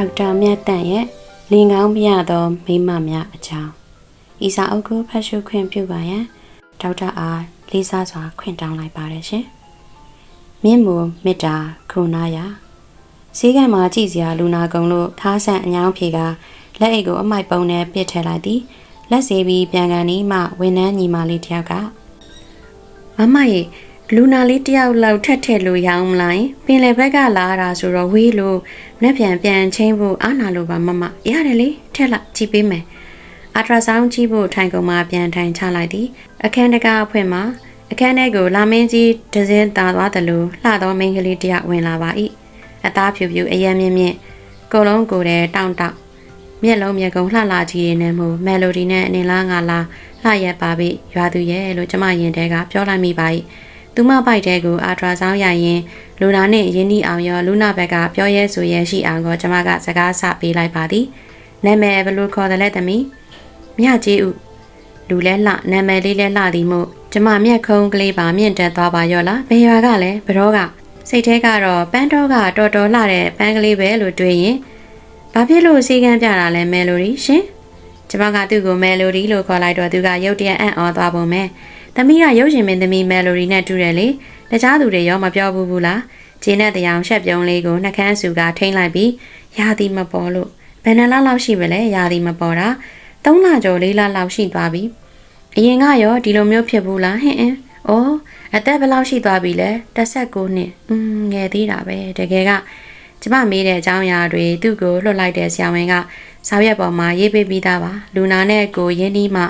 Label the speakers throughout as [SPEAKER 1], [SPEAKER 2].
[SPEAKER 1] ဒေါက်တာမြတ်တန့်ရဲ့လင်ကောင်းပြသောမိမများအကြောင်းဤစာအုပ်ကိုဖတ်ရှုခွင့်ပြုပါရန်ဒေါက်တာအားလေးစားစွာခွင့်တောင်းလိုက်ပါတယ်ရှင်မြင့်မူမေတ္တာခရုဏာယာဈေးကံမှာကြည်စရာလူနာကုံလို့ခါးဆန်အညောင်းဖြေကလက်အိတ်ကိုအမိုက်ပုံနဲ့ပစ်ထည့်လိုက်သည်လက်စေးပြီးပြန်ကန်ဒီမှဝန်နှန်းညီမလေးတယောက်ကမမရေ လူနာလေးတယောက်လောက်ထက်ထည့်လို့ရအောင်မလားပင်လယ်ဘက်ကလာတာဆိုတော့ဝေးလို့မနေ့ပြန်ပြန်ချင်းဖို့အားနာလို့ပါမမရတယ်လေထက်လိုက်ကြည့်ပေးမယ်အာထရာဆောင်းကြည့်ဖို့ထိုင်ကုန်မှာပြန်ထိုင်ချလိုက်သည်အခန်းတကားအဖွင့်မှာအခန်းထဲကိုလာမင်းကြီးဒဇင်းတာသွားတယ်လို့လှသောမိန်းကလေးတယောက်ဝင်လာပါ၏အသားဖြူဖြူအယမ်းမြင့်မြင့်ကိုယ်လုံးကိုယ်တဲ့တောင့်တောင့်မျက်လုံးမျက်ကုံလှလှကြီးရင်းနဲ့မို့မယ်လိုဒီနဲ့အနေလားငါလားလှရက်ပါပြီရွာသူရဲ့လို့ကျမရင်တဲကပြောလိုက်မိပါ၏ သူမပိုက်တဲ့ကိုအာထရာဆောင်းရရင်လူနာနဲ့ရင်းနှီးအောင်ရောလူနာဘက်ကပြောရဲဆိုရဲရှိအောင်ကိုကျမကစကားဆပေးလိုက်ပါသည်နာမည်ဘယ်လိုခေါ်တယ်လဲသမီးမြကြီးဦးလူလဲလှနာမည်လေးလဲလှသည်မို့ကျမမျက်ခုံးကလေးပါမြင့်တက်သွားပါရောလားဘယ်ရွာကလဲဘရောကစိတ်ထဲကတော့ပန်းတော့ကတော်တော်လှတဲ့ပန်းကလေးပဲလို့တွေးရင်ဘာဖြစ်လို့စီကန်းပြတာလဲမယ်လိုဒီရှင်ကျမကသူ့ကိုမယ်လိုဒီလို့ခေါ်လိုက်တော့သူကရုတ်တရက်အံ့ဩသွားပုံပဲ သမီးကရုပ်ရှင်မင်းသမီးမယ်လိုဒီနဲ့တူတယ်လေတခြားသူတွေရောမပြောဘူးဘူးလားဂျင်းနဲ့တရားရှက်ပြုံးလေးကိုနှကန်းစုကထိမ့်လိုက်ပြီးရာသီမပေါ်လို့ဘယ်နှလလောက်ရှိပဲလဲရာသီမပေါ်တာ၃လကျော်၄လလောက်ရှိသွားပြီအရင်ကရောဒီလိုမျိုးဖြစ်ဘူးလားဟင်အင်းဩအသက်ဘယ်လောက်ရှိသွားပြီလဲ16နှစ်อืมငယ်သေးတာပဲတကယ်ကကျမမေးတဲ့အကြောင်းအရာတွေသူ့ကိုလွှတ်လိုက်တဲ့ဆရာဝန်ကစာရွက်ပေါ်မှာရေးပေးပြီးသားပါလူနာနဲ့ကိုရင်းနှီးမှ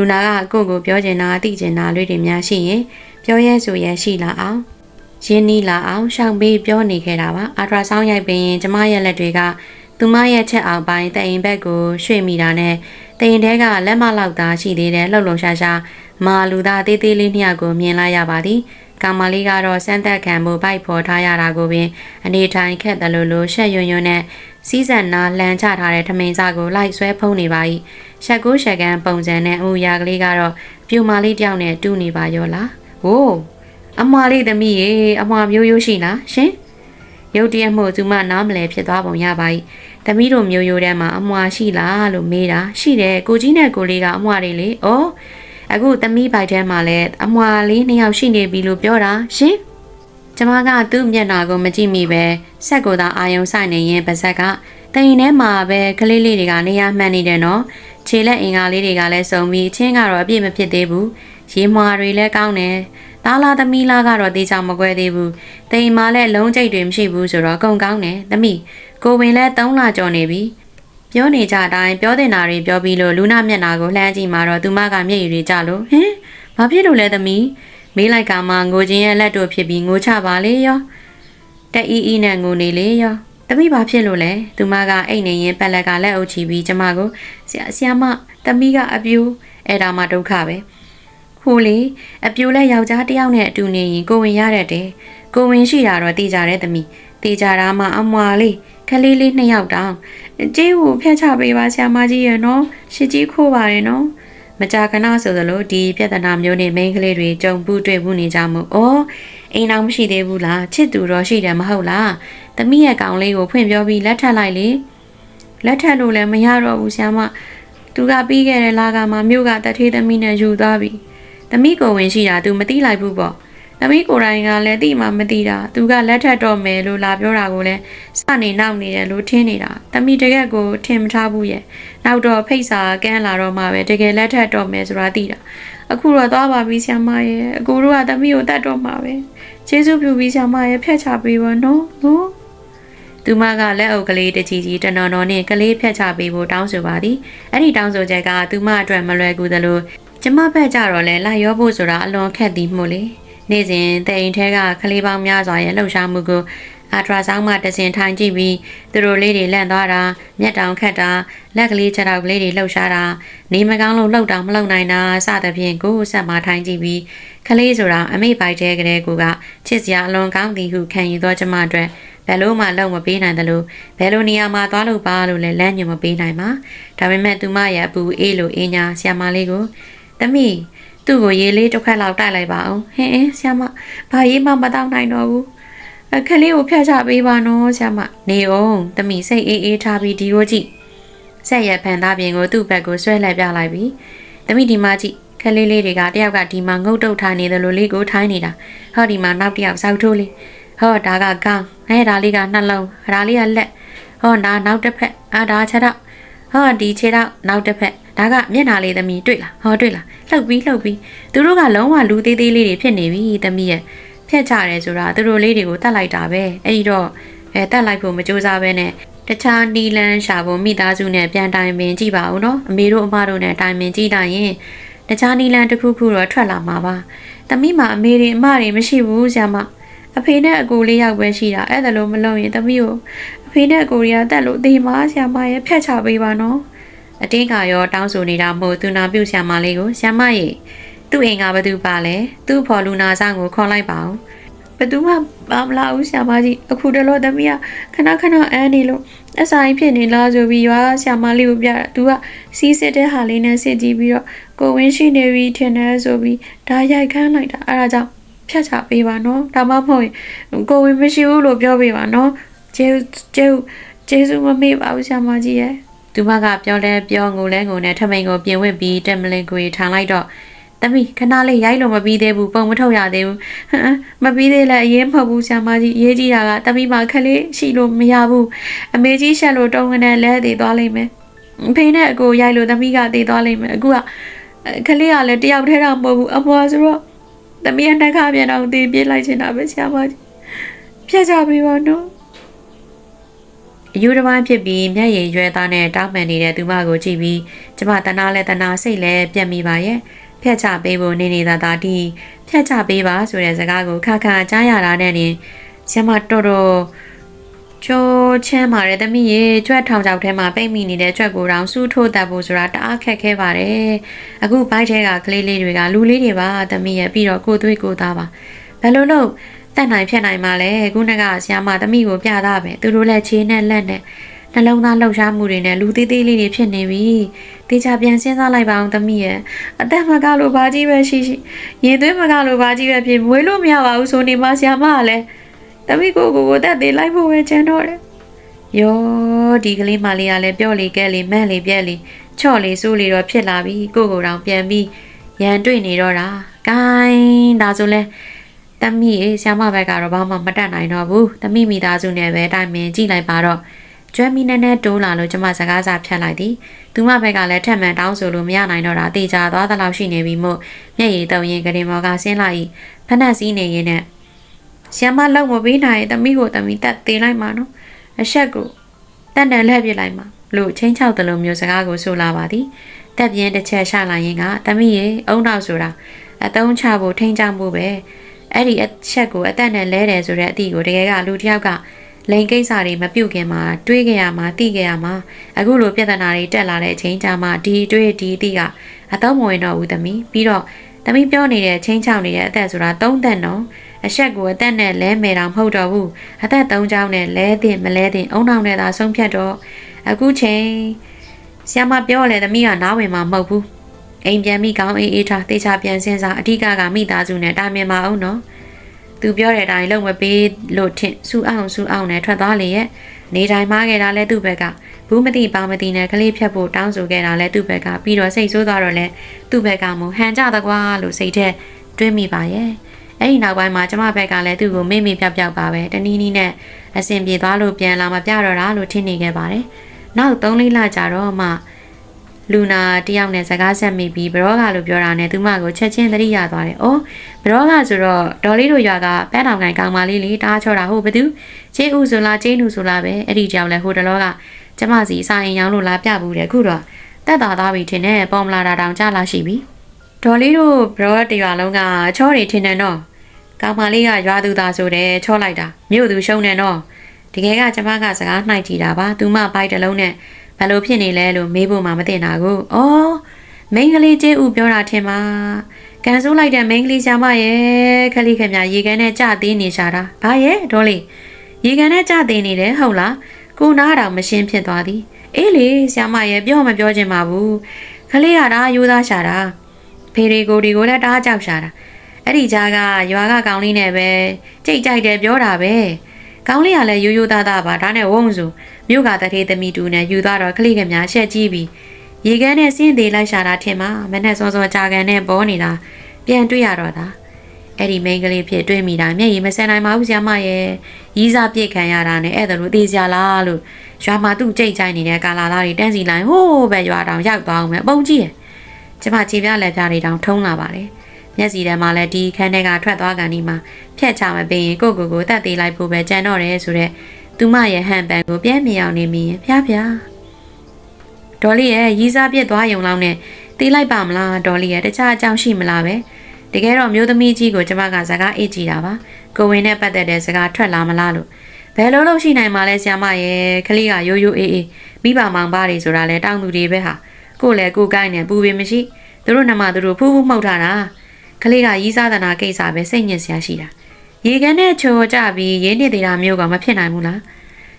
[SPEAKER 1] လူနာကကိုယ့်ကိုပြောချင်တာသိချင်တာလေးတွေများရှိရင်ပြောရဲဆိုရဲရှိလာအောင်ရင်းနှီးလာအောင်ရှောင်ပေးပြောနေခဲ့တာပါအာထရာဆောင်းရိုက်ပင်ကျမရဲ့လက်တွေကသူမရဲ့ချက်အောင်ပိုင်းတအိမ်ဘက်ကိုရွှေ့မိတာနဲ့တအိမ်ထဲကလက်မလောက်သားရှိသေးတယ်လှုပ်လှုပ်ရှားရှားမာလူသားသေးသေးလေးနှစ်ယောက်ကိုမြင်လိုက်ရပါသည်ကောင်မလေးကတော့စမ်းသက်ခံမှုပိုက်ဖော်ထားရတာကိုပင်အနေထိုင်ခက်တယ်လို့လို့ရှက်ရွံ့ရွံ့နဲ့ စီးစံနာလှန်ချထားတဲ့ထမိန်စားကိုလိုက်ဆွဲဖုံးနေပါ၏ရှက်ကိုရှက်ကန်ပုံစံနဲ့ဦးရာကလေးကတော့ပြူမာလေးတယောက်နဲ့တူးနေပါရောလားဟိုးအမွာလေးသမီးရေအမွာမျိုးရိုးရှိလားရှင်ရုတ်တရက်မှုသူမနားမလဲဖြစ်သွားပုံရပါ၏သမီးတို့မျိုးရိုးထဲမှာအမွာရှိလားလို့မေးတာရှိတယ်ကိုကြီးနဲ့ကိုလေးကအမွာတွေလေဩအခုသမီးပိုက်ထဲမှာလည်းအမွာလေးနှစ်ယောက်ရှိနေပြီလို့ပြောတာရှင် ကျမကသူ့မျက်နှာကိုမကြည့်မိပဲဆက်ကိုသာအာယုံဆိုင်နေရင်ပါဇက်ကတိုင်ထဲမှာပဲကလေးလေးတွေကနေရာမှန်နေတယ်နော်ခြေလက်အင်္ဂါလေးတွေကလည်းစုံပြီးအချင်းကတော့အပြည့်မဖြစ်သေးဘူးရေမွာတွေလည်းကောင်းတယ်သားလာသမီးလာကတော့တေးချောင်မကွဲသေးဘူးတိမ်မာလည်းလုံးကျိတ်တွေမရှိဘူးဆိုတော့ကုံကောင်းတယ်သမီးကိုဝင်လည်း၃လကျော်နေပြီပြောနေကြတိုင်းပြောတင်တာတွေပြောပြီးလို့လူနာမျက်နာကိုလှမ်းကြည့်မှာတော့သူမကမျက်ရည်တွေကျလို့ဟင်ဘာဖြစ်လို့လဲသမီး မေးလိုက်ကမှငိုချင်းရဲ့လက်တို့ဖြစ်ပြီးငိုချပါလေရောတက်အီအီနဲ့ငိုနေလေရောတမိဘာဖြစ်လို့လဲသူမကအိတ်နေရင်ပက်လက်ကလက်အုပ်ချပြီးကျမကိုဆရာဆရာမတမိကအပြူအဲ့ဒါမှဒုက္ခပဲဟိုလေအပြူလက်ယောက်ျားတယောက်နဲ့အတူနေရင်ကိုဝင်ရတဲ့တဲ့ကိုဝင်ရှိတာတော့တည်ကြတဲ့သမီးတည်ကြတာမှအမွာလေးခလေးလေးနှစ်ယောက်တောင်ကြေးကိုဖျက်ချပေးပါဆရာမကြီးရဲ့နော်ရှစ်ကြီးခိုးပါတယ်နော် မကြာခဏဆိုသလိုဒီပြဿနာမျိုးနဲ့မိန်းကလေးတွေကြုံပူတွေ့မှုနေကြမှု။အော်အိမ်အောင်မရှိသေးဘူးလား။ချစ်သူတော့ရှိတယ်မဟုတ်လား။သမီးရဲ့ကောင်လေးကိုဖွင့်ပြောပြီးလက်ထပ်လိုက်လေ။လက်ထပ်လို့လည်းမရတော့ဘူးဆရာမ။သူကပြီးခဲ့တဲ့လာကမှမြို့ကတထေးသမီးနဲ့ယူသွားပြီ။သမီးကိုဝင်ရှိတာ तू မသိလိုက်ဘူးပေါ့။ သမီးကိုယ်တိုင်ကလည်းသိမှမသိတာသူကလက်ထပ်တော့မယ်လို့လာပြောတာကိုလည်းစနေနောက်နေတယ်လို့ထင်နေတာသမီးတကက်ကိုထင်မထားဘူးရဲ့နောက်တော့ဖိတ်စာကန်းလာတော့မှပဲတကယ်လက်ထပ်တော့မယ်ဆိုတာသိတာအခုတော့သွားပါပြီဆ iam မရဲ့အကူတို့ကသမီးကိုတတ်တော့မှာပဲကျေးဇူးပြုပြီးဆ iam မရဲ့ဖြတ်ချပေးပါနော်နော်သူမကလက်အုပ်ကလေးတကြီးကြီးတနော်နော်နဲ့ကလေးဖြတ်ချပေးဖို့တောင်းဆိုပါသည်အဲ့ဒီတောင်းဆိုချက်ကသူမအတွက်မလွယ်ကူသလိုကျမဘက်ကြတော့လဲလိုက်ရောဖို့ဆိုတာအလွန်ခက်သည်မို့လေ နေ့စဉ်တဲ့အိမ်ထဲကကလေးပေါင်းများစွာရဲ့လှုပ်ရှားမှုကိုအာထရာဆောင်းမှတစင်ထိုင်ကြည့်ပြီးသူတို့လေးတွေလန့်သွားတာမျက်တောင်ခတ်တာလက်ကလေးခြေထောက်ကလေးတွေလှုပ်ရှားတာနေမကောင်းလို့လှုပ်တောင်မလှုပ်နိုင်တာစသဖြင့်ကိုယ်ဆက်မှထိုင်ကြည့်ပြီးကလေးဆိုတာအမိပိုက်တဲ့ကလေးကချစ်စရာအလွန်ကောင်းသည်ဟုခံယူသောကျမအတွက်ဘယ်လို့မှလုံမပေးနိုင်တယ်လို့ဘယ်လိုနေရာမှာသွားလို့ပါလို့လဲလမ်းညွှန်မပေးနိုင်ပါဒါပေမဲ့သူမရဲ့အပူအေးလိုအင်းညာဆီယမလေးကိုသမီး သူ့ကိုရေလေးတစ်ခွက်လောက်တိုက်လိုက်ပါအောင်ဟင်းအင်းဆရာမဘာရေးမှမတောင်းနိုင်တော့ဘူးအခလေးကိုဖျက်ချပေးပါနော်ဆရာမနေအောင်တမိစိတ်အေးအေးထားပြီးဒီကိုကြည့်ဆက်ရက်ဖန်သားပြင်ကိုသူ့ဘက်ကိုဆွဲလှည့်ပြလိုက်ပြီးတမိဒီမှာကြည့်ခလေးလေးတွေကတယောက်ကဒီမှာငုတ်တုတ်ထားနေတယ်လို့လေးကိုထိုင်းနေတာဟောဒီမှာနောက်တစ်ယောက်စောက်ထိုးလေးဟောဒါကကောင်းအဲဒါလေးကနှလုံးဒါလေးကလက်ဟောဒါနောက်တစ်ဖက်အာဒါခြေတော့ဟောဒီခြေတော့နောက်တစ်ဖက် ဒါကမျက်နှာလေးသမီးတွေ့လားဟောတွေ့လားလှုပ်ပြီးလှုပ်ပြီးသူတို့ကလုံးဝလူသေးသေးလေးတွေဖြစ်နေပြီသမီးရဲ့ဖျက်ချတယ်ဆိုတာသူတို့လေးတွေကိုတတ်လိုက်တာပဲအဲ့ဒီတော့အဲတတ်လိုက်ဖို့မကြိုးစားပဲနဲ့တခြားနီလန်းရှာဖို့မိသားစုနဲ့ပြန်တိုင်ပင်ကြည့်ပါဦးနော်အမေတို့အမတို့နဲ့တိုင်ပင်ကြည့်လိုက်ရင်တခြားနီလန်းတစ်ခုခုတော့ထွက်လာမှာပါတမိမအမေတွေအမတွေမရှိဘူးဆရာမအဖေနဲ့အကိုလေးယောက်ပဲရှိတာအဲ့ဒါလို့မလုပ်ရင်တမိကိုအဖေနဲ့အကိုတွေကတက်လို့အသေးမဆရာမရဲ့ဖျက်ချပေးပါနော် အတင်းကရောတောင်းဆိုနေတာမို့သူနာပြုတ်ဆရာမလေးကိုဆရာမရေသူ့အိမ်ကဘာသူပါလဲသူ့ဖော်လူနာဆောင်ကိုခေါ်လိုက်ပါဦးဘယ်သူမှမမလာဘူးဆရာမကြီးအခုတလောသမီးကခဏခဏအန်းနေလို့အဆိုင်ဖြစ်နေလားဆိုပြီးရွာဆရာမလေးကိုပြတာသူကစီးစစ်တဲ့ဟာလေးနဲ့စစ်ကြည့်ပြီးတော့ကိုဝင်းရှိနေပြီထင်တယ်ဆိုပြီးဒါရိုက်ခန်းလိုက်တာအဲဒါကြောင့်ဖြတ်ချပေးပါနော်ဒါမှမဟုတ်ရင်ကိုဝင်းမရှိဘူးလို့ပြောပေးပါနော်ကျေကျေကျေစုမမေ့ပါဘူးဆရာမကြီးရဲ့ သူမကပြောလဲပြောငိုလဲငိုနဲ့ထမိန်ကိုပြင်ဝင့်ပြီးတက်မလင်ကိုထန်လိုက်တော့တမီခဏလေးရိုက်လို့မပြီးသေးဘူးပုံမထုတ်ရသေးဘူးဟမ်မပြီးသေးလဲအရေးမဟုတ်ဘူးဆရာမကြီးအရေးကြီးတာကတမီမှာခလေးရှိလို့မရဘူးအမေကြီးရှက်လို့တုံးကနေလဲသေးသွားလိမ့်မယ်အဖေနဲ့အကိုရိုက်လို့တမီကသေးသွားလိမ့်မယ်အခုကခလေးကလည်းတယောက်တည်းတော့မဟုတ်ဘူးအမွာဆိုတော့တမီကနှက်ခပြန်အောင်သေးပြေးလိုက်ချင်တာပဲဆရာမကြီးဖျက်ကြပေးပါနော် အယူတစ်ပိုင်းဖြစ်ပြီးမျက်ရည်ရွယ်သားနဲ့တောက်မှန်နေတဲ့သူမကိုကြည့်ပြီးကျမတနာလဲတနာစိတ်လဲပြတ်မိပါရဲ့ဖျက်ချပေးဖို့နေနေသာသာဒီဖျက်ချပေးပါဆိုတဲ့စကားကိုခါခါကြားရတာနဲ့နေဆရာမတော်တော်ချိုးချမ်းပါတယ်တမီးရေကြွက်ထောင်ချောက်ထဲမှာပိတ်မိနေတဲ့ကြွက်ကိုတောင်စူးထိုးတတ်ဖို့ဆိုတာတအားခက်ခဲပါတယ်အခုဘိုက်ထဲကကလေးလေးတွေကလူလေးတွေပါတမီးရဲ့ပြီးတော့ကိုသွေးကိုသားပါဘယ်လိုလုပ် တက်နိုင်ဖြတ်နိုင်မှလဲခုနကဆရာမတမီးကိုပြတာပဲသူတို့လည်းခြေနဲ့လက်နဲ့နှလုံးသားလှုပ်ရှားမှုတွေနဲ့လူသေးသေးလေးတွေဖြစ်နေပြီတေချာပြန်စဉ်းစားလိုက်ပါအောင်သမီးရဲ့အသက်မကလို့ဘာကြီးပဲရှိရှိရေသွေးမကလို့ဘာကြီးပဲဖြစ်မွေးလို့မရပါဘူးဆိုနေမှဆရာမကလည်းသမီးကိုကိုကိုတက်သေးလိုက်ဖို့ပဲချန်တော့တယ်ယောဒီကလေးမလေးကလည်းပြောလေကဲလေမန့်လေပြက်လေချော့လေစိုးလေတော့ဖြစ်လာပြီကိုကိုတောင်ပြန်ပြီးရန်တွေ့နေတော့တာဂိုင်းဒါဆိုလဲ တမီးရေဆရာမဘက်ကတော့ဘာမှမတတ်နိုင်တော့ဘူးတမီးမိသားစုနဲ့ပဲတိုင်ပင်ကြည့်လိုက်ပါတော့ကျွမ်းမီနဲ့နဲ့တိုးလာလို့ကျမစကားစာဖြတ်လိုက်သည်သူမဘက်ကလည်းထက်မှန်တောင်းဆိုလို့မရနိုင်တော့တာတေချာသွားသလောက်ရှိနေပြီမို့မျက်ရည်တုံရင်ကရင်မော်ကဆင်းလိုက်ဖက်နှက်စည်းနေရင်နဲ့ဆီယမလောက်မပေးနိုင်ရင်သမီးကိုသမီးတက်သေးလိုက်မှာနော်အဆက်ကိုတက်တယ်လှည့်ပြလိုက်မှာလို့ချင်းချောက်တယ်လို့မျိုးစကားကိုဆိုလာပါသည်တက်ပြင်းတစ်ချက်ရှလာရင်ကသမီးရေအုံနောက်ဆိုတာအတုံးချဖို့ထိန်းချောင်းဖို့ပဲ အဲ့ဒီအချက်ကိုအသက်နဲ့လဲတယ်ဆိုတဲ့အသည့်ကိုတကယ်ကလူတစ်ယောက်ကလိန်ကိစ္စတွေမပြုတ်ခင်မှာတွေးကြရမှာသိကြရမှာအခုလိုပြဿနာတွေတက်လာတဲ့အချိန်ကြာမှဒီတွေးဒီသိကအတော့မဝင်တော့ဘူးသမီးပြီးတော့သမီးပြောနေတဲ့ချင်းချောင်းနေတဲ့အသက်ဆိုတာသုံးသက်နော်အဆက်ကိုအသက်နဲ့လဲမယ်တာမဟုတ်တော့ဘူးအသက်သုံးချောင်းနဲ့လဲတဲ့မလဲတဲ့အုံနောက်နဲ့သာဆုံးဖြတ်တော့အခုချိန်ဆ iam မပြောလေသမီးကနားဝင်မှာမဟုတ်ဘူး အိမ်ပြန်မိကောင်းအေးအေးထားတေချာပြန်စင်းစားအဓိကကမိသားစုနဲ့တာမြင်မအောင်နော်သူပြောတဲ့အတိုင်းလုံမပေးလို့ထင်စူအောင်စူအောင်နဲ့ထွက်သွားလေရဲ့နေတိုင်းမှားခဲ့တာလဲသူ့ဘက်ကဘူးမတိပါမတိနဲ့ကလေးဖြတ်ဖို့တောင်းဆိုခဲ့တာလဲသူ့ဘက်ကပြီးတော့စိတ်ဆိုးသွားတော့လဲသူ့ဘက်ကမဟန်ကြတကွာလို့စိတ်ထဲတွေးမိပါရဲ့အဲ့ဒီနောက်ပိုင်းမှာကျမဘက်ကလည်းသူ့ကိုမေ့မေ့ပြောက်ပြောက်ပါပဲတနည်းနည်းနဲ့အဆင်ပြေသွားလို့ပြန်လာမပြတော့တာလို့ထင်နေခဲ့ပါတယ်နောက်၃လေးလကြာတော့မှ လူနာတယောက်နဲ့စကားဆက်မိပြီးဘရောဂါလို့ပြောတာနဲ့သူမကိုချက်ချင်းသတိရသွားတယ်။အော်ဘရောဂါဆိုတော့ဒေါ်လေးတို့ရွာကပဲတောင်ကန်ကောင်မလေးလေးတားချောတာဟုတ်ဘသူချေးဥဆိုလားချေးနူဆိုလားပဲအဲ့ဒီကြောင့်လဲဟိုတလောကကျမစီစာရင်ရောင်းလို့လာပြဘူးတယ်ခုတော့တက်တာသားပြီထင်တယ်ပေါ်မလာတာတောင်ကြလာရှိပြီ။ဒေါ်လေးတို့ဘရောတရွာလုံးကချောတွေထင်တယ်နော်။ကောင်မလေးကရွာသူသားဆိုတယ်ချောလိုက်တာမြို့သူရှုံးတယ်နော်။တကယ်ကကျမကစကားနှိုက်ကြည့်တာပါ။သူမပိုက်တလုံးနဲ့ ဘာလို့ဖြစ်နေလဲလို့မေးဖို့မှမသိတာကို။အော်မိန်းကလေးကျေးဥပြောတာထင်ပါ။ကန်ဆိုးလိုက်တဲ့မိန်းကလေးရှာမရဲ့ခလိခင်မြရေကန်နဲ့ကြသေးနေရှာတာ။ဘာရဲ့ဒေါ်လေးရေကန်နဲ့ကြသေးနေတယ်ဟုတ်လား။ကိုနားတော်မရှင်းဖြစ်သွားသည်။အေးလေရှာမရဲ့ပြောမပြောချင်ပါဘူး။ခလေးကဒါယူသားရှာတာ။ဖေရီကိုဒီကိုလည်းတားကြောက်ရှာတာ။အဲ့ဒီကြားကရွာကကောင်းလေးနဲ့ပဲကြိတ်ကြိုက်တယ်ပြောတာပဲကောင်းလေးကလည်းရိုးရိုးသားသားပါဒါနဲ့ဝုံဆို မြို့ကတထေးသမီးတူနဲ့ယူသွားတော့ကလေးကများရှက်ကြည့်ပြီးရေကန်းနဲ့စင်းသေးလိုက်ရှာတာထင်မှာမနဲ့စောစောကြာကန်နဲ့ပေါ်နေတာပြန်တွေ့ရတော့တာအဲ့ဒီမိန်းကလေးဖြစ်တွေ့မိတာမျက်ရည်မစင်နိုင်ပါဘူးဆရာမရဲ့ရီးစားပြစ်ခံရတာနဲ့အဲ့ဒါလိုသေးစရာလားလို့ရွာမှာသူ့ကြိတ်ကြိုက်နေတဲ့ကာလာသားတွေတန်းစီလိုက်ဟိုးပဲရွာတောင်ရောက်သွားအောင်ပဲအပုံကြီးရဲ့ကျမခြေပြလက်ပြတွေတောင်ထုံးလာပါတယ်မျက်စီထဲမှာလည်းဒီခန်းထဲကထွက်သွားကန်ဒီမှာဖြတ်ချမပေးရင်ကိုကိုကိုတတ်သေးလိုက်ဖို့ပဲကြံတော့တယ်ဆိုတော့ သူမရဲ့ဟန်ပန်ကိုပြဲမြင်အောင်နေမိရင်ဖျားဖျားဒေါ်လေးရဲ့ရီးစားပြစ်သွားယုံလောက်နဲ့ตีလိုက်ပါမလားဒေါ်လေးရဲ့တခြားအကြောင်းရှိမလားပဲတကယ်တော့မျိုးသမီးကြီးကိုကျမကစကားအေးကြည့်တာပါကိုဝင်နဲ့ပတ်သက်တဲ့စကားထွက်လာမလားလို့ဘယ်လိုလုပ်ရှိနိုင်မှာလဲဆရာမရဲ့ခလေးကရိုးရိုးအေးအေးမိဘမောင်ပါတွေဆိုတာလဲတောင်းသူတွေပဲဟာကိုလည်းကိုကိုင်းနဲ့ပူပင်မရှိသူတို့နှမသူတို့ဖူးဖူးမှုတ်ထားတာကလေးကရီးစားသနာကိစ္စပဲစိတ်ညစ်စရာရှိတာ ရေကန်နဲ့ချိုကြပြီးရင်းနေသေးတာမျိုးကမဖြစ်နိုင်ဘူးလား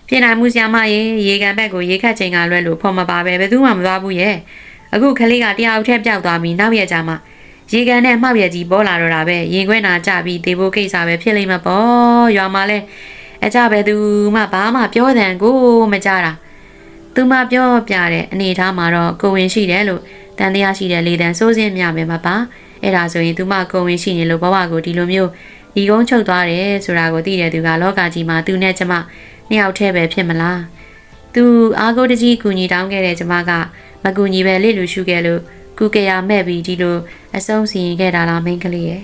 [SPEAKER 1] ဖြစ်နိုင်မှုဆရာမရေရေကန်ဘက်ကိုရေခတ်ချိန်ကလွဲလို့ဖော်မပါပဲဘယ်သူမှမသွားဘူးရဲ့အခုကလေးကတယောက်ထက်ပြောက်သွားပြီးနောက်ရကြမှာရေကန်နဲ့မှောက်ရကြီးပေါ်လာတော့တာပဲရင်ခွဲနာကြပြီးဒေဖို့ကိစ္စပဲဖြစ်လိမ့်မှာပေါ့ရွာမှာလဲအကြပဲသူမှဘာမှပြောတယ်ကိုမကြတာသူမှပြောပြတဲ့အနေထားမှာတော့ကိုဝင်ရှိတယ်လို့တန်တရားရှိတဲ့လေတန်စိုးစင်းမြမယ်မပါအဲ့ဒါဆိုရင်သူမကုံဝင်ရှိနေလို့ဘဝကိုဒီလိုမျိုး ဒီကုန်းချုပ်သွားတယ်ဆိုတာကိုသိတဲ့သူကလောကကြီးမှာသူနဲ့ကျမနှစ်ယောက်တည်းပဲဖြစ်မလားသူအားကိုတကြီးကူညီတောင်းခဲ့တဲ့ကျမကမကူညီပဲလေလူရှုခဲ့လို့ကုကရမဲ့ပြီးဒီလိုအဆုံးစီရင်ခဲ့တာလားမိန်းကလေးရဲ့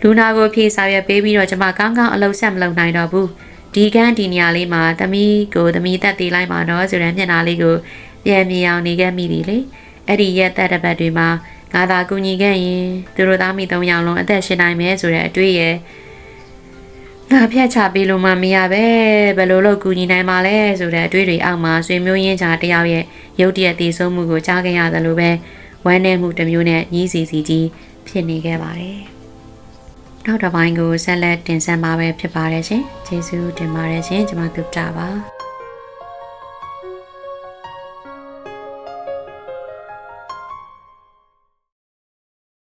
[SPEAKER 1] လူနာကိုဖြေစာရွက်ပေးပြီးတော့ကျမကောင်းကောင်းအလုပ်ဆက်မလုပ်နိုင်တော့ဘူးဒီကန်းဒီနေရာလေးမှာသမီးကိုသမီးတက်သေးလိုက်ပါတော့ဆိုတဲ့မျက်နှာလေးကိုပြန်မြင်အောင်နေခဲ့မိပြီလေအဲ့ဒီရက်သက်တစ်ပတ်တွေမှာ ငါသာကူညီခဲ့ရင်သူတို့သားမိသုံးယောက်လုံးအသက်ရှင်နိုင်မယ်ဆိုတဲ့အတွေ့ရဲ့ငါဖြတ်ချပေးလို့မှမရပဲဘယ်လိုလုပ်ကူညီနိုင်မှာလဲဆိုတဲ့အတွေ့တွေအောက်မှာဆွေမျိုးရင်းချာတယောက်ရဲ့ရုတ်တရက်တည်ဆုံးမှုကိုကြားခဲ့ရသလိုပဲဝမ်းနည်းမှုတစ်မျိုးနဲ့ညီးစီစီကြီးဖြစ်နေခဲ့ပါတယ်နောက်တစ်ပိုင်းကိုဆက်လက်တင်ဆက်မှာပဲဖြစ်ပါတယ်ရှင်ကျေးဇူးတင်ပါတယ်ရှင်ကျွန်မတို့တာပါ